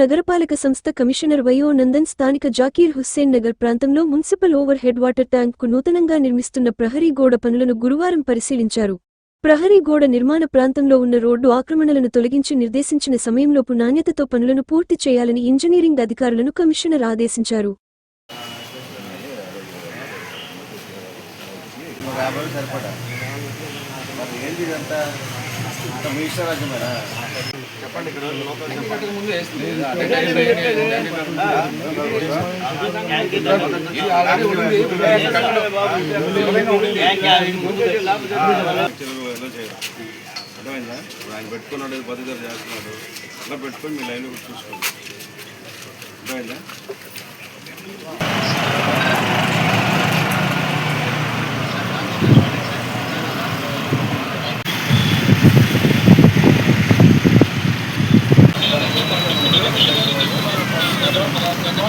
నగరపాలక సంస్థ కమిషనర్ వయో నందన్ స్థానిక జాకీర్ హుస్సేన్ నగర్ ప్రాంతంలో మున్సిపల్ ఓవర్ హెడ్ వాటర్ ట్యాంక్కు నూతనంగా నిర్మిస్తున్న ప్రహరీ గోడ పనులను గురువారం పరిశీలించారు. ప్రహరీ గోడ నిర్మాణ ప్రాంతంలో ఉన్న రోడ్డు ఆక్రమణలను తొలగించి నిర్దేశించిన సమయంలోపు నాణ్యతతో పనులను పూర్తి చేయాలని ఇంజనీరింగ్ అధికారులను కమిషనర్ ఆదేశించారు. సరిపడా? మరి ఏంటి ఇదంతా చెప్పండి ఇక్కడ అర్థమైందా ఆయన పెట్టుకున్నాడు పద్ధతి చేస్తున్నాడు అలా పెట్టుకొని మీ లైన్లో కూడా చూసుకోండి అర్థమైందా